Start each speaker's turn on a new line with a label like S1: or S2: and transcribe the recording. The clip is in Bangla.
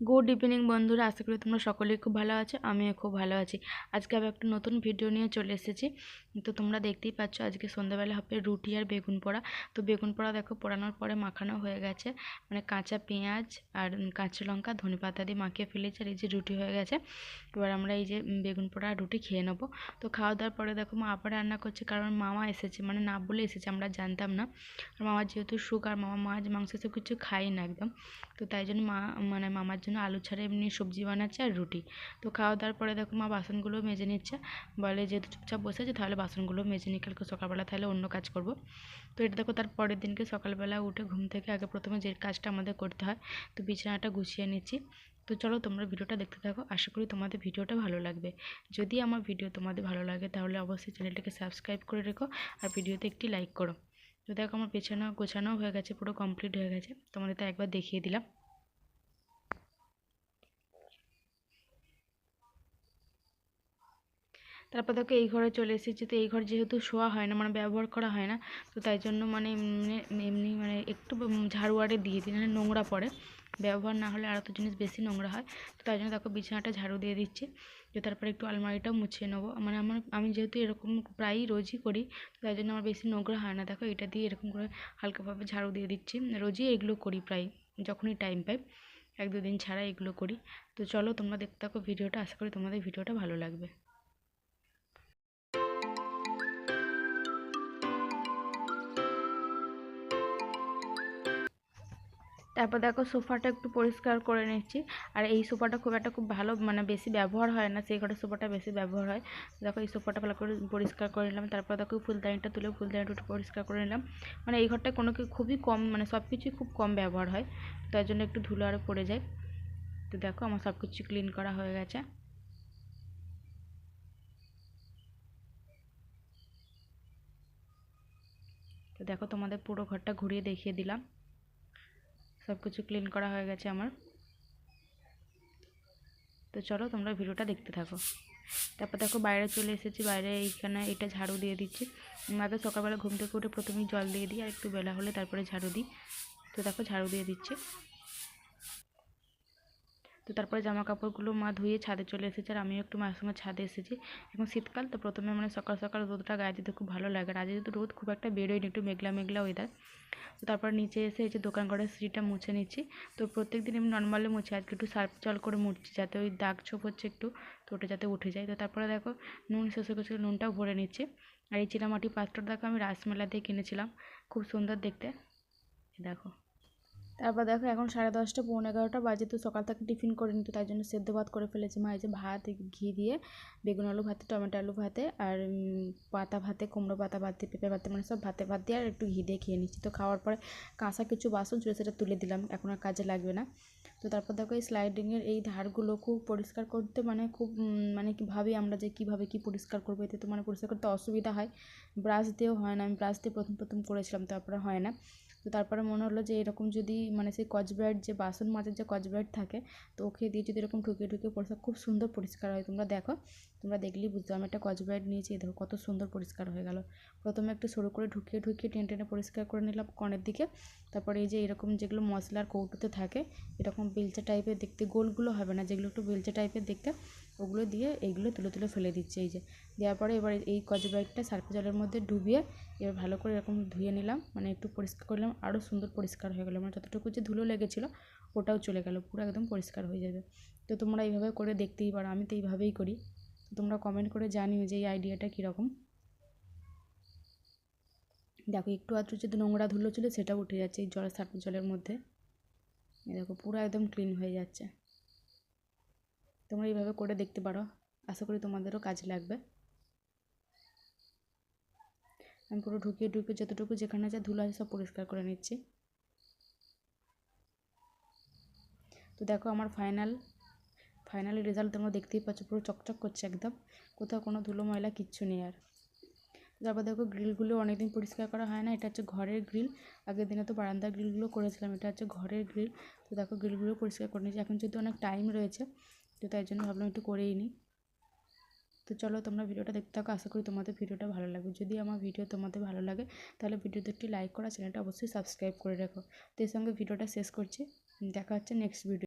S1: গুড ইভিনিং বন্ধুরা। আশা করি তোমরা সকলেই খুব ভালো আছো, আমিও খুব ভালো আছি। আজকে আমি একটা নতুন ভিডিও নিয়ে চলে এসেছি। তো তোমরা দেখতেই পাচ্ছ, আজকে সন্ধ্যাবেলা হবে রুটি আর বেগুন পোড়া। তো বেগুন পোড়া দেখো, পোড়ানোর পরে মাখানো হয়ে গেছে। মানে কাঁচা পেঁয়াজ আর কাঁচা লঙ্কা, ধনে পাতা দিয়ে মাখিয়ে ফেলেছি আর এই যে রুটি হয়ে গেছে। এবার আমরা এই যে বেগুন পোড়া আর রুটি খেয়ে নেব। তো খাওয়া দাওয়ার পরে দেখো, মা আবার রান্না করছে, কারণ মামা এসেছে। মানে না বলে এসেছে, আমরা জানতাম না। আর মামার যেহেতু সুগার মামা মাছ, মাংস সব কিছু খাই না একদম। তো তাই জন্য মা মানে মামার জন্য আলু ছাড়া এমনি সবজি বানাচ্ছে আর রুটি। তো খাওয়া দাওয়ার পরে দেখো মা বাসনগুলো মেজে নিচ্ছে। বলে যেহেতু চুপচাপ বসে আছে, তাহলে বাসনগুলো মেজে নিই কালকে সকালবেলা তাহলে অন্য কাজ করব। তো এটা দেখো তার পরের দিনকে সকালবেলা উঠে ঘুম থেকে আগে প্রথমে যে কাজটা আমাদের করতে হয়, তো বিছানাটা গুছিয়ে নিচ্ছি। তো চলো তোমরা ভিডিওটা দেখতে থাকো, আশা করি তোমাদের ভিডিওটা ভালো লাগবে। যদি আমার ভিডিও তোমাদের ভালো লাগে, তাহলে অবশ্যই চ্যানেলটাকে সাবস্ক্রাইব করে রেখো আর ভিডিওতে একটি লাইক করো। তো দেখো আমার পেছানো গোছানো হয়ে গেছে, পুরো কমপ্লিট হয়ে গেছে। তোমাদের তো একবার দেখিয়ে দিলাম। তারপর দেখো এই ঘরে চলে এসেছি। তো এই ঘর যেহেতু শোয়া হয় না মানে ব্যবহার করা হয় না, তো তাই জন্য মানে এমনি মানে একটু ঝাড়ুয়ারে দিয়ে দিই মানে নোংরা পড়ে। ব্যবহার না হলে আর তো জিনিস বেশি নোংরা হয়। তো তাই জন্য দেখো বিছানাটা ঝাড়ু দিয়ে দিচ্ছি। যে তারপরে একটু আলমারিটাও মুছিয়ে নেব। মানে আমার, আমি যেহেতু এরকম প্রায়ই রোজই করি, তো তাই জন্য আমার বেশি নোংরা হয় না। দেখো এটা দিয়ে এরকম করে হালকাভাবে ঝাড়ু দিয়ে দিচ্ছি। রোজই এগুলো করি প্রায়, যখনই টাইম পাই। এক দুদিন ছাড়া এগুলো করি। তো চলো তোমরা দেখতে থাকো ভিডিওটা। আশা করি তোমাদের ভিডিওটা ভালো লাগবে। তারপর দেখো সোফাটা একটু পরিষ্কার করে নিচ্ছি। আর এই সোফাটা খুব একটা খুব ভালো মানে বেশি ব্যবহার হয় না, সেই ঘরের সোফাটা বেশি ব্যবহার হয়। দেখো এই সোফাটা ভালো করে পরিষ্কার করে নিলাম, তারপর দেখো ফুলদানিটা তুলে ফুলদানিটা একটু পরিষ্কার করে নিলাম। মানে এই ঘরটায় কোনো খুবই কম মানে সব কিছুই খুব কম ব্যবহার হয়, তার জন্য একটু ধুলো আরও পড়ে যায়। তো দেখো আমার সব কিছু ক্লিন করা হয়ে গেছে। তো দেখো তোমাদের পুরো ঘরটা ঘুরিয়ে দেখিয়ে দিলাম। সব কিছু ক্লিন করা হয়ে গেছে আমার। তো চলো তোমরা ভিডিওটা দেখতে থাকো। তারপর দেখো বাইরে চলে এসেছি, বাইরে এইখানে এটা ঝাড়ু দিয়ে দিচ্ছি। আগে সকালবেলা ঘুম থেকে উঠে প্রথমেই জল দিয়ে দিই আর একটু বেলা হলে তারপরে ঝাড়ু দিই। তো দেখো ঝাড়ু দিয়ে দিচ্ছে। তো তারপরে জামা কাপড়গুলো মা ধুয়ে ছাদে চলে এসেছে আর আমিও একটু মায়ের সঙ্গে ছাদে এসেছি। এখন শীতকাল, তো প্রথমে মানে সকাল সকাল রোদটা গায়ে দিতে খুব ভালো লাগে আর আজ যেহেতু রোদ খুব একটা বেরোয়নি, একটু মেঘলা মেঘলা ওয়েদার তো তারপর নিচে এসে এই যে দোকান ঘরের সিঁড়িটা মুছে নিচ্ছি। তো প্রত্যেক দিন আমি নর্মালি মুছি, আজকে একটু সার্ফ জল করে মুছছি যাতে ওই দাগ ছোপ হচ্ছে একটু, তো ওটা যাতে উঠে যায়। তো তারপরে দেখো নুন শেষে করছে নুনটাও ভরে নিচ্ছি। আর এই চিনামাটি পাত্রটা দেখো আমি রাসমেলা দিয়ে কিনেছিলাম, খুব সুন্দর দেখতে। দেখো। তারপর দেখো এখন সাড়ে দশটা, পৌনে এগারোটা বাজে, তো সকাল থেকে টিফিন করে নিত তাই জন্য সেদ্ধ ভাত করে ফেলেছি। মা যে ভাত ঘি দিয়ে বেগুন আলু ভাতে, টমেটো আলু ভাতে আর পাতা ভাতে, কুমড়ো পাতা ভাত, পেঁপে ভাতে মানে সব ভাতে ভাত দিয়ে আর একটু ঘি দিয়ে খেয়ে নিচ্ছি। তো খাওয়ার পরে কাঁচা কিছু বাসন ছিল, সেটা তুলে দিলাম। এখন আর কাজে লাগবে না। তো তারপর দেখো এই স্লাইডিংয়ের এই ধারগুলো খুব পরিষ্কার করতে মানে খুব মানে কি ভাবি আমরা যে কীভাবে কী পরিষ্কার করব? এতে তো মানে পরিষ্কার করতে অসুবিধা হয়। ব্রাশ দিয়েও হয় না। আমি ব্রাশ দিয়ে প্রথম প্রথম করেছিলাম, তারপরে হয় না। তো তারপরে মনে হলো যে এরকম যদি মানে সেই কচব্রাইট যে বাসন মাজের যে কচব্রাইট থাকে, তো ওকে দিয়ে যদি এরকম ঠুকে ঠুকে পরিষ্কার খুব সুন্দর পরিষ্কার হয়। তোমরা দেখো, তোমরা দেখলেই বুঝতে আমি একটা কচব্রাইট নিয়েছি দেখো কত সুন্দর পরিষ্কার হয়ে গেল। প্রথমে একটু সরু করে ঢুকিয়ে ঢুকিয়ে টেনে টেনে পরিষ্কার করে নিলাম কনের দিকে। তারপরে এই যে এরকম যেগুলো মশলার কৌটোতে থাকে, এরকম বেলচা টাইপের দেখতে, গোলগুলো হবে না, যেগুলো একটু বেলচা টাইপের দেখতে, ওগুলো দিয়ে এইগুলো তুলে তুলে ফেলে দিচ্ছে এই যে। দেওয়ার পরে এবার এই কচব্রাইটটা সার্ফ জলের মধ্যে ডুবিয়ে এবার ভালো করে এরকম ধুয়ে নিলাম মানে একটু পরিষ্কার করলাম আরও সুন্দর পরিষ্কার হয়ে গেলো। মানে যতটুকু যে ধুলো লেগেছিলো, ওটাও চলে গেল। পুরো একদম পরিষ্কার হয়ে যাবে। তো তোমরা এইভাবে করে দেখতেই পারো। আমি তো এইভাবেই করি। তো তোমরা কমেন্ট করে জানিও যে এই আইডিয়াটা কীরকম। দেখো, একটু আধটু যদি নোংরা ধুলো ছিল, সেটাও উঠে যাচ্ছে এই জলের সার্ফ জলের মধ্যে। দেখো, পুরো একদম ক্লিন হয়ে যাচ্ছে। তোমরা এইভাবে করে দেখতে পারো। আশা করি তোমাদেরও কাজে লাগবে। আমি পুরো ঢুকিয়ে ঢুকিয়ে যতটুকু যেখানে যা ধুলো আছে সব পরিষ্কার করে নিচ্ছি। তো দেখো আমার ফাইনাল ফাইনালি রেজাল্ট তোমরা দেখতেই পাচ্ছ, পুরো চকচক করছে একদম। কোথাও কোনো ধুলো, ময়লা কিচ্ছু নেই আর। তারপর দেখো গ্রিলগুলো অনেকদিন পরিষ্কার করা হয় না, এটা হচ্ছে ঘরের গ্রিল আগের দিনে তো বারান্দার গ্রিলগুলো করেছিলাম, এটা হচ্ছে ঘরের গ্রিল তো দেখো গ্রিলগুলো পরিষ্কার করে নিয়েছি। এখন যেহেতু অনেক টাইম রয়েছে, তো তাই জন্য ভাবলাম একটু করেই নিই তো চলো তোমরা ভিডিওটা দেখতে থাকো, আশা করি তোমাদের ভিডিওটা ভালো লাগবে। যদি আমার ভিডিও তোমাদের ভালো লাগে, তাহলে ভিডিওতে একটি লাইক করা চ্যানেলটা অবশ্যই সাবস্ক্রাইব করে রাখো। তো এর সঙ্গে ভিডিওটা শেষ করছি। দেখা হচ্ছে নেক্সট ভিডিও